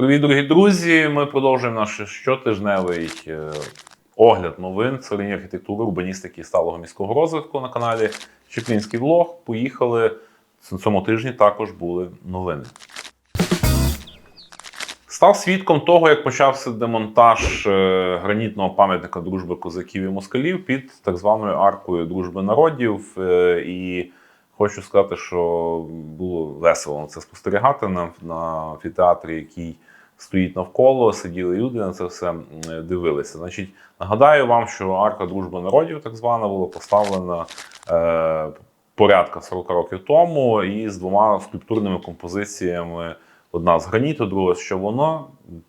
Привіт, дорогі друзі! Ми продовжуємо наш щотижневий е, огляд новин в сфері архітектури, урбаністики і сталого міського розвитку на каналі Чеплінський влог. Поїхали. На цьому тижні також були новини. Став свідком того, як почався демонтаж е, гранітного пам'ятника дружби козаків і москалів під так званою аркою дружби народів. Е, І хочу сказати, що було весело це спостерігати на, на амфітеатрі, який стоїть навколо, сиділи люди на це все дивилися. Значить, нагадаю вам, що арка дружби народів, так звана, була поставлена е, порядка 40 років тому і з двома скульптурними композиціями. Одна з граніту, друга з човуна.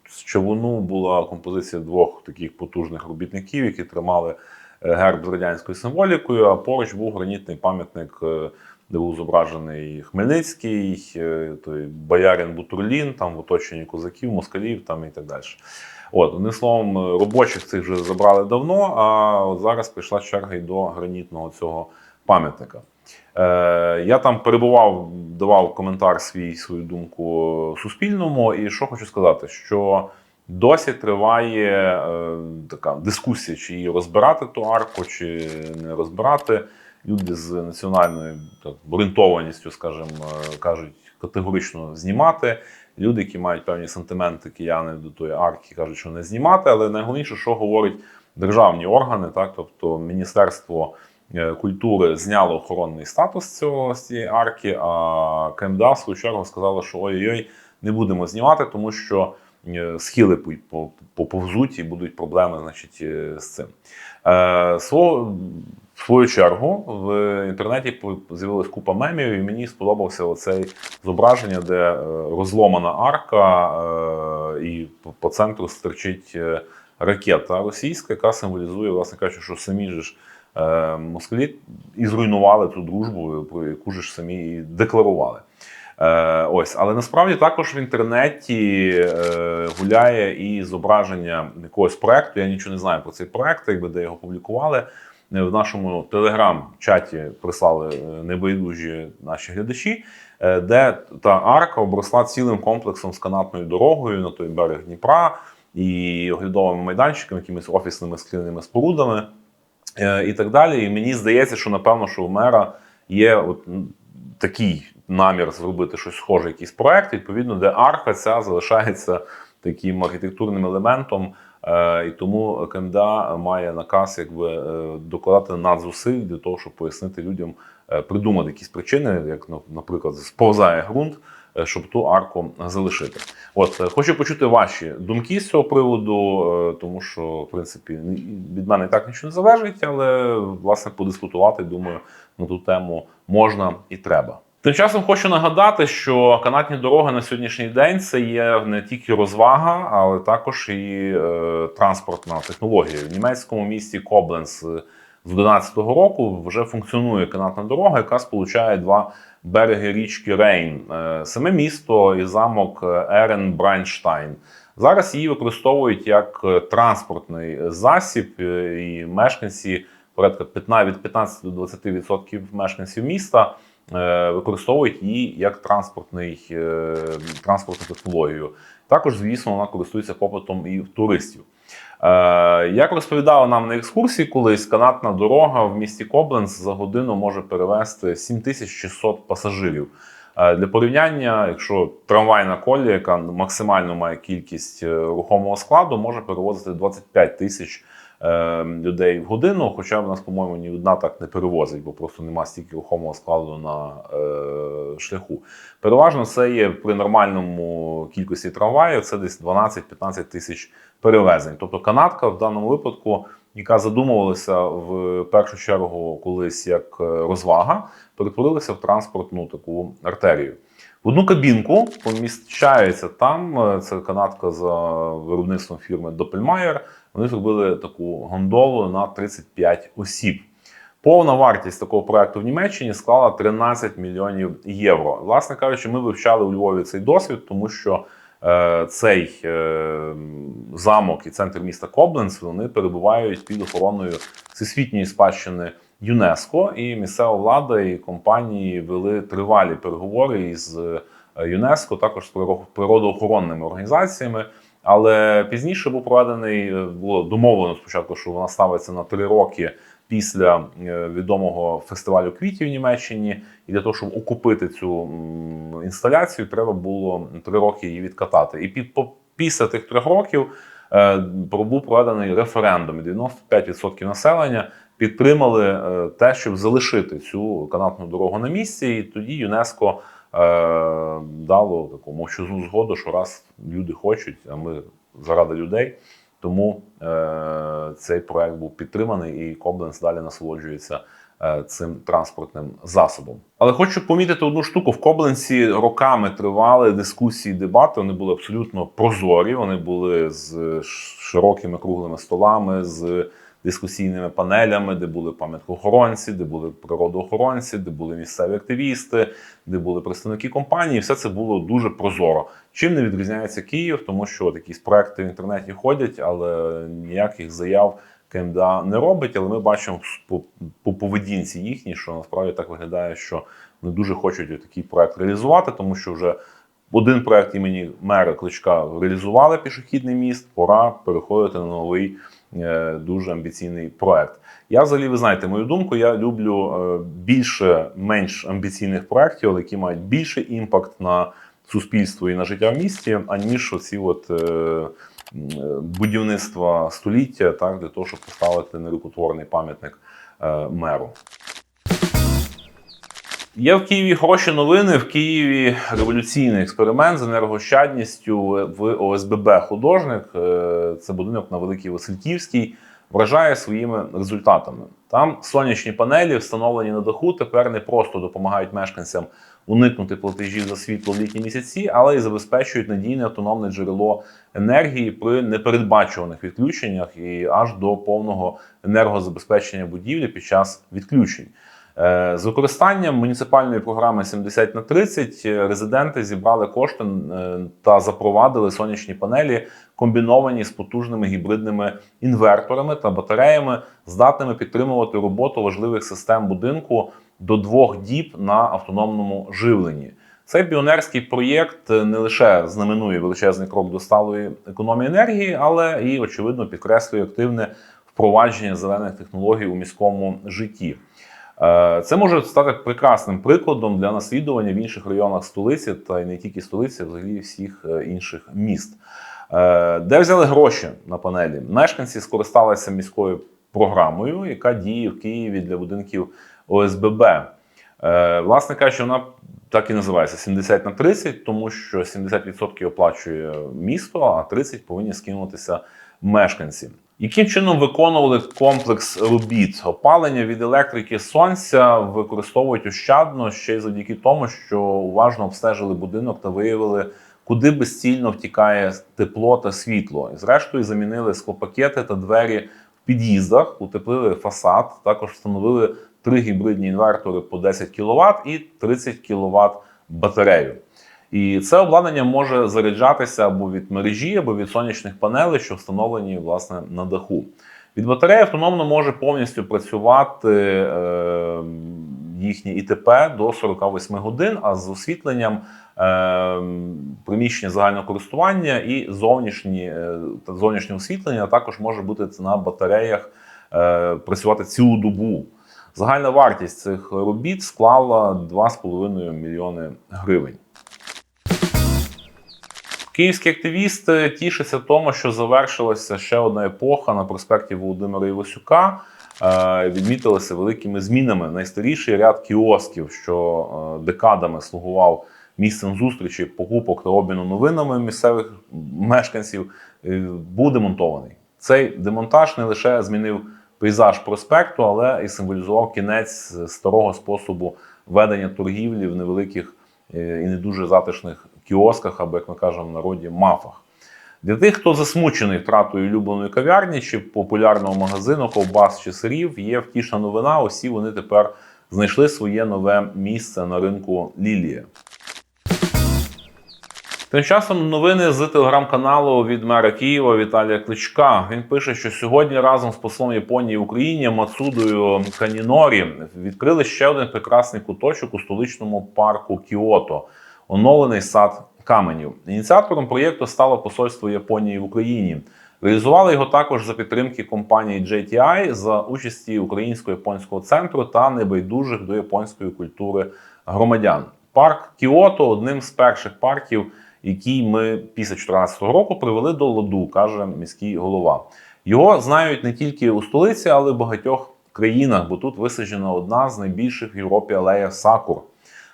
З човуну була композиція двох таких потужних робітників, які тримали герб з радянською символікою, а поруч був гранітний пам'ятник, е, де був зображений Хмельницький, е, той боярин Бутурлін, там в оточенні козаків, москалів там і так далі. От, одним словом, е, робочих цих вже забрали давно, а зараз прийшла черга й до гранітного цього пам'ятника. Е, я там перебував, давав коментар свій, свою думку Суспільному, і що хочу сказати, що досі триває е, така дискусія, чи її розбирати ту арку, чи не розбирати. Люди з національною так, орієнтованістю, скажімо, е, кажуть категорично знімати. Люди, які мають певні сантименти кияни до тої арки, кажуть, що не знімати. Але найголовніше, що говорять державні органи, так, тобто Міністерство е, культури зняло охоронний статус цього з цієї арки, а КМДА в свою чергу сказала, що ой-ой, не будемо знімати, тому що схили по- по- поповзуть і будуть проблеми значить, е, з цим. Е, в свою чергу в інтернеті з'явилась купа мемів, і мені сподобався оцей зображення, де е, розломана арка, е, і по- центру стерчить е, ракета російська, яка символізує, власне кажучи, що самі ж е, москалі і зруйнували ту дружбу, про яку ж самі і декларували. Е, ось, але насправді також в інтернеті е, гуляє і зображення якогось проекту. Я нічого не знаю про цей проект, якби де його публікували. Е, В нашому телеграм-чаті прислали е, небайдужі наші глядачі, е, де та арка обросла цілим комплексом з канатною дорогою на той берег Дніпра і оглядовими майданчиками, якимись офісними скляними спорудами і так далі. І мені здається, що напевно, що у мера є от такий намір зробити щось схоже, якийсь проект, відповідно, де арка ця залишається таким архітектурним елементом. Е, І тому КМДА має наказ якби е, докладати надзусиль для того, щоб пояснити людям, е, придумати якісь причини, як наприклад, сповзає ґрунт, щоб ту арку залишити. От хочу почути ваші думки з цього приводу, тому що в принципі від мене і так нічого не залежить, але власне подискутувати, думаю, на ту тему можна і треба. Тим часом хочу нагадати, що канатні дороги на сьогоднішній день це є не тільки розвага, але також і е, транспортна технологія. В німецькому місті Кобленц е, з 2011 року вже функціонує канатна дорога, яка сполучає два береги річки Рейн, е, саме місто і замок Ерен Брайнштайн. Зараз її використовують як е, транспортний засіб, е, і мешканці порядка 15, від 15 до 20% мешканців міста використовують її як транспортний, е, транспортну технологію. Також, звісно, вона користується попитом і туристів. Е, Як розповідали нам на екскурсії, колись канатна дорога в місті Кобленц за годину може перевезти 7600 пасажирів. Е, Для порівняння, якщо трамвайна колія, яка максимально має кількість е, рухомого складу, може перевозити 25 тисяч е, людей в годину. Хоча в нас, по-моєму, ні одна так не перевозить, бо просто нема стільки рухомого складу на е, шляху. Переважно це є при нормальному кількості трамваїв, це десь 12-15 тисяч перевезень. Тобто канатка в даному випадку, яка задумувалася в першу чергу колись як е, розвага, перетворилася в транспортну таку артерію. В одну кабінку поміщається там. е, Це канатка за виробництвом фірми Допельмайер. Вони зробили таку гондолу на 35 осіб. Повна вартість такого проекту в Німеччині склала 13 мільйонів євро. Власне кажучи, ми вивчали у Львові цей досвід, тому що е, цей е, замок і центр міста Кобленц вони перебувають під охороною всесвітньої спадщини ЮНЕСКО, і місцева влада і компанії вели тривалі переговори із е, ЮНЕСКО, також з приро- природоохоронними організаціями. Але пізніше був проведений, е, було домовлено спочатку, що вона ставиться на три роки після е, відомого фестивалю квітів в Німеччині. І для того, щоб окупити цю інсталяцію, треба було три роки її відкатати. І під по- після тих трьох років е, був проведений референдум. І 95% населення підтримали те, щоб залишити цю канатну дорогу на місці. І тоді ЮНЕСКо дало таку мовчазну згоду, що раз люди хочуть, а ми заради людей. Тому е, цей проект був підтриманий, і Кобленц далі насолоджується е, цим транспортним засобом. Але хочу помітити одну штуку: в Кобленці роками тривали дискусії, дебати. Вони були абсолютно прозорі. Вони були з широкими круглими столами, з дискусійними панелями, де були пам'яткоохоронці, де були природоохоронці, де були місцеві активісти, де були представники компанії. Все це було дуже прозоро. Чим не відрізняється Київ, тому що якісь проекти в інтернеті ходять, але ніяких заяв КМДА не робить. Але ми бачимо по, по поведінці їхній, що насправді так виглядає, що вони дуже хочуть такий проект реалізувати, тому що вже один проект імені мера Кличка реалізували пішохідний міст. Пора переходити на новий дуже амбіційний проект. Я взагалі, ви знаєте, мою думку, я люблю е, більше менш амбіційних проєктів, але які мають більший імпакт на суспільство і на життя в місті, аніж оці от е, е, будівництва століття, так для того, щоб поставити нерукотворний пам'ятник е, меру. Є в Києві хороші новини. В Києві революційний експеримент з енергощадністю в ОСББ художник. Е, Це будинок на Великій Васильківській. Вражає своїми результатами. Там сонячні панелі, встановлені на даху, тепер не просто допомагають мешканцям уникнути платежів за світло в літні місяці, але й забезпечують надійне автономне джерело енергії при непередбачуваних відключеннях і аж до повного енергозабезпечення будівлі під час відключень. Е, З використанням муніципальної програми 70 на 30 е, резиденти зібрали кошти е, та запровадили сонячні панелі, комбіновані з потужними гібридними інверторами та батареями, здатними підтримувати роботу важливих систем будинку до двох діб на автономному живленні. Цей піонерський проєкт не лише знаменує величезний крок до сталої економії енергії, але і очевидно підкреслює активне впровадження зелених технологій у міському житті. Е, Це може стати прекрасним прикладом для наслідування в інших районах столиці та й не тільки столиці, а взагалі всіх е, інших міст. Е, Де взяли гроші на панелі? Мешканці скористалися міською програмою, яка діє в Києві для будинків ОСББ. Власне кажучи, вона так і називається 70 на 30, тому що 70% оплачує місто, а 30% повинні скинутися мешканці. Яким чином виконували комплекс робіт? Опалення від електрики сонця використовують ощадно ще й завдяки тому, що уважно обстежили будинок та виявили, куди безцільно втікає тепло та світло. І зрештою замінили склопакети та двері в під'їздах, утеплили фасад, також встановили три гібридні інвертори по 10 кВт і 30 кВт батарею. І це обладнання може заряджатися або від мережі, або від сонячних панелей, що встановлені власне на даху. Від батареї автономно може повністю працювати е, їхнє ІТП до 48 годин, а з освітленням е, приміщення загального користування і зовнішні, е, зовнішнє освітлення також може бути на батареях е, працювати цілу добу. Загальна вартість цих робіт склала 2,5 мільйони гривень. Київські активісти тішаться тому, що завершилася ще одна епоха на проспекті Володимира Івасюка. Е, Відмітилися великими змінами. Найстаріший ряд кіосків, що е, декадами слугував місцем зустрічі, покупок та обміну новинами місцевих мешканців, е, був демонтований. Цей демонтаж не лише змінив пейзаж проспекту, але і символізував кінець старого способу ведення торгівлі в невеликих і не дуже затишних кіосках, або, як ми кажемо в народі, мафах. Для тих, хто засмучений втратою улюбленої кав'ярні чи популярного магазину, ковбас чи сирів, є втішна новина. Усі вони тепер знайшли своє нове місце на ринку Лілія. Тим часом новини з телеграм-каналу від мера Києва Віталія Кличка. Він пише, що сьогодні разом з послом Японії в Україні Мацудою Канінорі відкрили ще один прекрасний куточок у столичному парку Кіото. Оновлений сад каменів. Ініціатором проєкту стало посольство Японії в Україні. Реалізували його також за підтримки компанії JTI за участі Українсько-японського центру та небайдужих до японської культури громадян. Парк Кіото одним з перших парків, який ми після 2014 року привели до ладу, каже міський голова. Його знають не тільки у столиці, але й багатьох країнах, бо тут висаджена одна з найбільших в Європі алея сакур.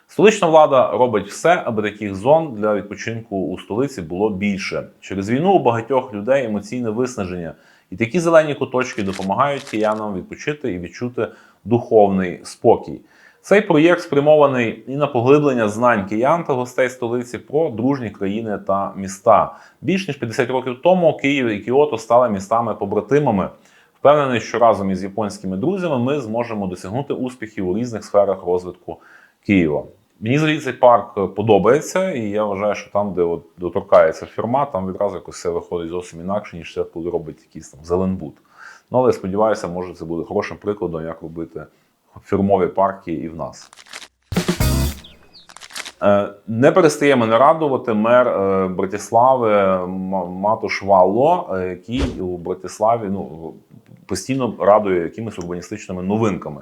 Столична влада робить все, аби таких зон для відпочинку у столиці було більше. Через війну у багатьох людей емоційне виснаження, і такі зелені куточки допомагають киянам відпочити і відчути духовний спокій. Цей проєкт спрямований і на поглиблення знань киян та гостей столиці про дружні країни та міста. Більш ніж 50 років тому Київ і Кіото стали містами-побратимами. Впевнений, що разом із японськими друзями ми зможемо досягнути успіхів у різних сферах розвитку Києва. Мені взагалі цей парк подобається, і я вважаю, що там, де от доторкається фірма, там відразу якось все виходить зовсім інакше, ніж це, коли робить якийсь там зеленбуд. Ну, але сподіваюся, може це буде хорошим прикладом, як робити фірмові парки і в нас. Е, Не перестає мене радувати мер е, Братислави Матуш Валло, е, який у Братиславі ну, постійно радує якимись урбаністичними новинками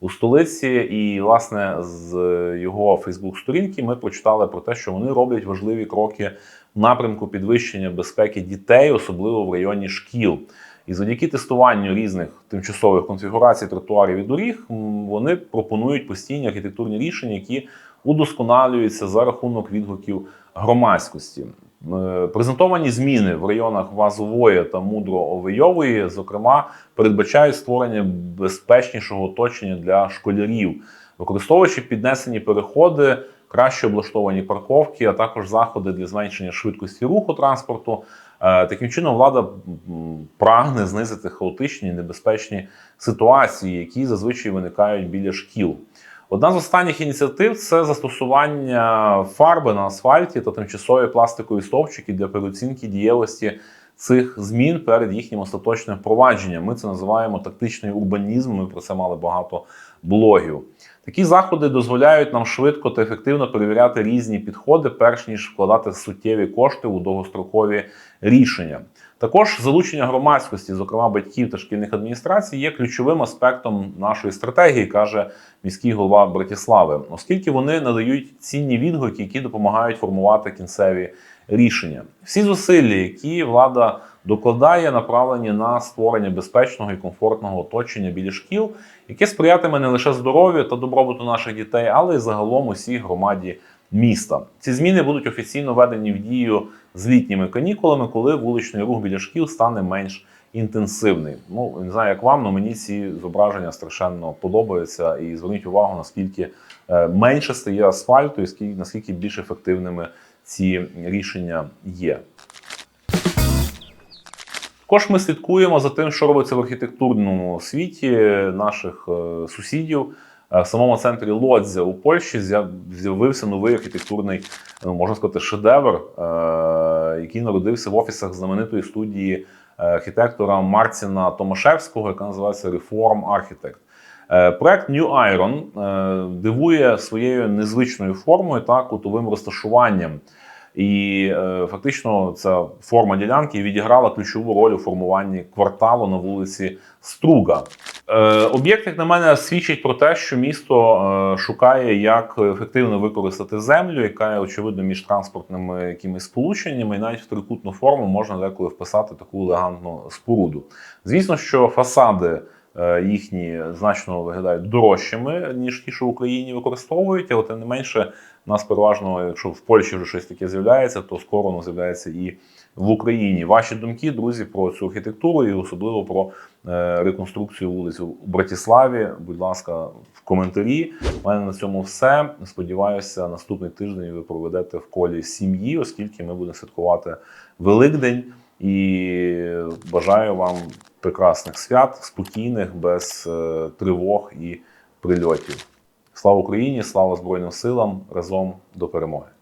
у столиці. І, власне, з його Фейсбук-сторінки ми прочитали про те, що вони роблять важливі кроки в напрямку підвищення безпеки дітей, особливо в районі шкіл. І завдяки тестуванню різних тимчасових конфігурацій тротуарів і доріг вони пропонують постійні архітектурні рішення, які удосконалюються за рахунок відгуків громадськості. Е, Презентовані зміни в районах Вазової та Мудро-Овийової, зокрема, передбачають створення безпечнішого оточення для школярів, використовуючи піднесені переходи, краще облаштовані парковки, а також заходи для зменшення швидкості руху транспорту. Е, Таким чином, влада прагне знизити хаотичні небезпечні ситуації, які зазвичай виникають біля шкіл. Одна з останніх ініціатив це застосування фарби на асфальті та тимчасові пластикові стовпчики для переоцінки дієвості цих змін перед їхнім остаточним впровадженням. Ми це називаємо тактичний урбанізм. Ми про це мали багато блогів. Такі заходи дозволяють нам швидко та ефективно перевіряти різні підходи, перш ніж вкладати суттєві кошти у довгострокові рішення. Також залучення громадськості, зокрема батьків та шкільних адміністрацій, є ключовим аспектом нашої стратегії, каже міський голова Братіслави, оскільки вони надають цінні відгуки, які допомагають формувати кінцеві рішення. Всі зусилля, які влада докладає, направлені на створення безпечного і комфортного оточення біля шкіл, яке сприятиме не лише здоров'ю та добробуту наших дітей, але й загалом усій громаді міста. Ці зміни будуть офіційно введені в дію з літніми канікулами, коли вуличний рух біля шкіл стане менш інтенсивний. Ну не знаю, як вам, але мені ці зображення страшенно подобаються. І зверніть увагу, наскільки е, менше стає асфальту, і скільки- наскільки більш ефективними ці рішення є. Також ми слідкуємо за тим, що робиться в архітектурному світі наших е, сусідів. Е, В самому центрі Лодзя у Польщі з'явився новий архітектурний, ну, можна сказати, шедевр, е, який народився в офісах знаменитої студії е, архітектора Марціна Томашевського, яка називається Reform Architect. Е, Проект New Iron е, дивує своєю незвичною формою та кутовим розташуванням. І е, фактично ця форма ділянки відіграла ключову роль у формуванні кварталу на вулиці Струга. Е, об'єкт, як на мене, свідчить про те, що місто е, шукає, як ефективно використати землю, яка є очевидно між транспортними якимись сполученнями, і навіть в трикутну форму можна деколи вписати таку елегантну споруду. Звісно, що фасади їхні значно виглядають дорожчими, ніж ті, що в Україні використовують, але тим не менше, у нас переважно, якщо в Польщі вже щось таке з'являється, то скоро воно з'являється і в Україні. Ваші думки, друзі, про цю архітектуру і особливо про е, реконструкцію вулиць у Братіславі. Будь ласка, в коментарі. У мене на цьому все. Сподіваюся, наступний тиждень ви проведете в колі сім'ї, оскільки ми будемо святкувати Великдень. І бажаю вам прекрасних свят, спокійних, без е, тривог і прильотів. Слава Україні! Слава Збройним силам! Разом до перемоги!